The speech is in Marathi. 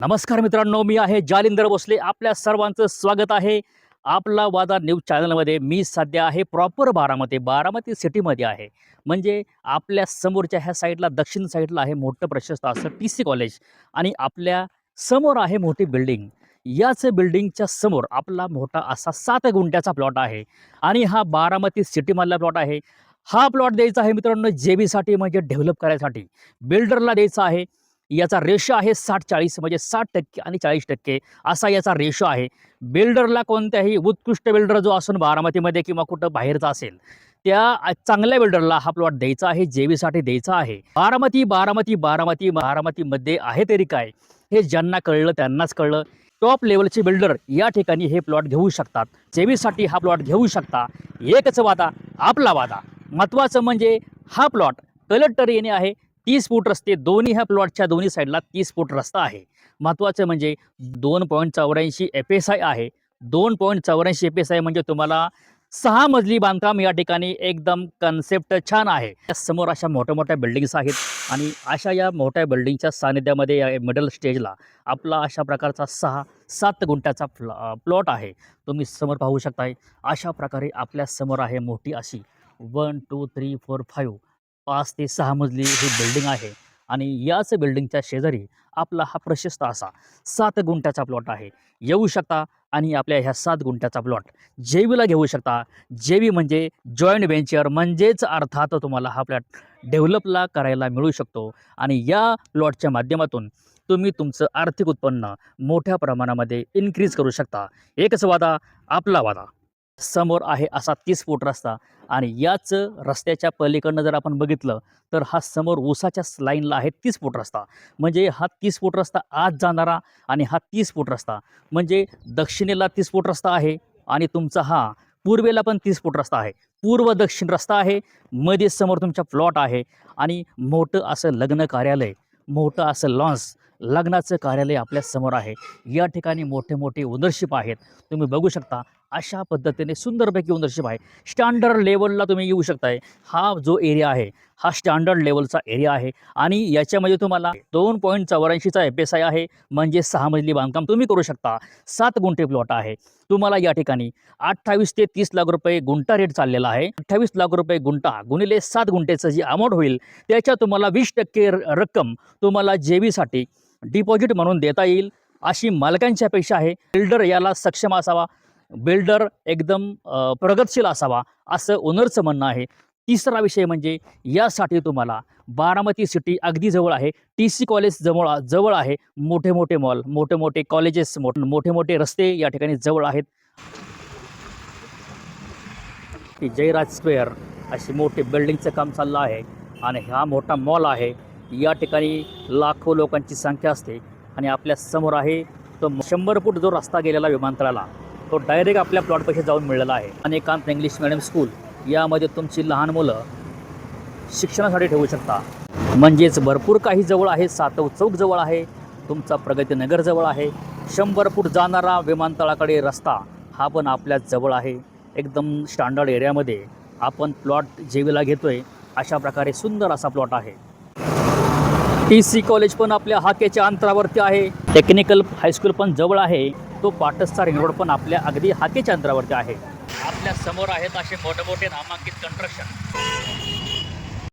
नमस्कार मित्रांनो मी आहे जालिंदर भोसले. आपल्या सर्वांचं स्वागत आहे. आपला वादा न्यूज चॅनलमध्ये. मी सध्या आहे प्रॉपर बारामती बारामती सिटीमध्ये आहे. म्हणजे आपल्या समोरच्या ह्या साईडला दक्षिण साईडला आहे मोठं प्रशस्त असं टी सी कॉलेज आणि आपल्यासमोर आहे मोठी बिल्डिंग. याच बिल्डिंगच्या समोर आपला मोठा असा सात गुंट्याचा प्लॉट आहे आणि हा बारामती सिटीमधला प्लॉट आहे. हा प्लॉट द्यायचा आहे मित्रांनो जे बीसाठी म्हणजे डेव्हलप करायसाठी. बिल्डरला द्यायचा आहे. याचा रेशो आहे साठ चाळीस म्हणजे साठ टक्के आणि चाळीस टक्के असा याचा रेशो आहे. बिल्डरला कोणत्याही उत्कृष्ट बिल्डर जो असून बारामतीमध्ये किंवा कुठं बाहेरचा असेल त्या चांगल्या बिल्डरला हा प्लॉट द्यायचा आहे जेवीसाठी द्यायचा आहे. बारामती बारामती बारामती बारामतीमध्ये आहे तरी काय? हे ज्यांना कळलं त्यांनाच कळलं. टॉप लेवलचे बिल्डर या ठिकाणी हे प्लॉट घेऊ शकतात. जेवीसाठी हा प्लॉट घेऊ शकता. एकच वादा आपला वादा. महत्त्वाचं म्हणजे हा प्लॉट कलेक्टर येणे आहे तीस फूट रस्ते दोन्ही ह्या प्लॉटच्या दोन्ही साईडला तीस फूट रस्ता आहे. महत्त्वाचं म्हणजे दोन पॉईंट चौऱ्याऐंशी एफ एस आय आहे. दोन पॉईंट चौऱ्याऐंशी एफ एस आय म्हणजे तुम्हाला सहा मजली बांधकाम या ठिकाणी एकदम कन्सेप्ट छान आहे. समोर अशा मोठ्या मोठ्या बिल्डिंग्स आहेत आणि अशा या मोठ्या बिल्डिंगच्या सानिध्यामध्ये या मिडल स्टेजला आपला अशा प्रकारचा सहा सात गुंठ्याचा प्लॉ प्लॉट आहे. तुम्ही समोर पाहू शकताय अशा प्रकारे आपल्यासमोर आहे मोठी अशी one two three four five पाच ते सहा मजली ही बिल्डिंग आहे. आणि याच बिल्डिंगच्या शेजारी आपला हा प्रशस्त असा सात गुंठ्याचा प्लॉट आहे. येऊ शकता आणि आपल्या ह्या सात गुंठ्याचा प्लॉट जेवीला घेऊ शकता. जेवी म्हणजे जॉईंट व्हेंचर म्हणजेच अर्थात तुम्हाला हा प्लॉट डेव्हलपला करायला मिळू शकतो. आणि या प्लॉटच्या माध्यमातून तुम्ही तुमचं आर्थिक उत्पन्न मोठ्या प्रमाणामध्ये इन्क्रीज करू शकता. एकच वादा आपला वादा. समोर आहे असा तीस फूट रस्ता. आणि याच रस्त्याच्या पलीकडनं जर आपण बघितलं तर हा समोर ऊसाच्या लाईनला आहे तीस फूट रस्ता. म्हणजे हा तीस फूट रस्ता आज जाणारा आणि हा तीस फूट रस्ता. म्हणजे दक्षिणेला तीस फूट रस्ता आहे आणि तुमचा हा पूर्वेला पण तीस फूट रस्ता आहे. पूर्व दक्षिण रस्ता आहे मध्ये समोर तुमचा प्लॉट आहे आणि मोठं असं लग्न कार्यालय मोठं असं लॉन्स लग्नाचं कार्यालय आपल्यासमोर आहे. या ठिकाणी मोठे मोठे ओनरशिप आहेत. तुम्ही बघू शकता अशा पद्धतीने सुंदरपैकी ओनरशिप आहे स्टँडर्ड लेवलला तुम्ही येऊ शकताय. हा जो एरिया आहे हा स्टँडर्ड लेवलचा एरिया आहे. आणि याच्यामध्ये तुम्हाला दोन पॉईंट चौऱ्याऐंशीचा एफ एस आय आहे म्हणजे सहा मजली बांधकाम तुम्ही करू शकता. सात गुंठे प्लॉट आहे. तुम्हाला या ठिकाणी अठ्ठावीस ते तीस लाख रुपये गुंठा रेट चाललेला आहे. अठ्ठावीस लाख रुपये गुंठा गुणिले सात गुंठेचं जी अमाऊंट होईल त्याच्या तुम्हाला वीस टक्के र- रक्कम तुम्हाला जे बीसाठी डिपॉझिट म्हणून देता येईल. अशी मालकांची अपेक्षा आहे. बिल्डर याला सक्षम असावा. बिल्डर एकदम प्रगतशील असावा असं ओनरचं म्हणणं आहे. तिसरा विषय म्हणजे यासाठी तुम्हाला बारामती सिटी अगदी जवळ आहे. टी सी कॉलेज जवळ जवळ आहे. मोठे मोठे मॉल मोठे मोठे कॉलेजेस मोठे मोठे रस्ते या ठिकाणी जवळ आहेत. की जयराज स्क्वेअर अशी मोठी बिल्डिंगचं काम चाललं आहे आणि हा मोठा मॉल आहे. या ठिकाणी लाखो लोकांची संख्या असते आणि आपल्यासमोर आहे तो शंभर फूट जो रस्ता गेलेला विमानतळाला. तो डायरेक्ट आपल्या प्लॉटपाशी जाऊन मिळालेला आहे. अनेकांत इंग्लिश मिडियम स्कूल यामध्ये तुमची लहान मुलं शिक्षणासाठी ठेवू शकता. म्हणजेच भरपूर काही जवळ आहे सातव चौक जवळ आहे तुमचा प्रगतीनगर जवळ आहे शंभर फूट जाणारा विमानतळाकडे रस्ता हा पण आपल्या जवळ आहे. एकदम स्टँडर्ड एरियामध्ये आपण प्लॉट जेवीला घेतो आहे अशा प्रकारे सुंदर असा प्लॉट आहे. टी सी कॉलेज पण आपल्या हाकेच्या अंतरावरती आहे. टेक्निकल हायस्कूल पण जवळ आहे. तो पाटसचा रिंग रोड पण आपल्या अगदी हाकेच्या अंतरावरती आहे. आपल्यासमोर आहेत असे मोठे मोठे नामांकित कन्स्ट्रक्शन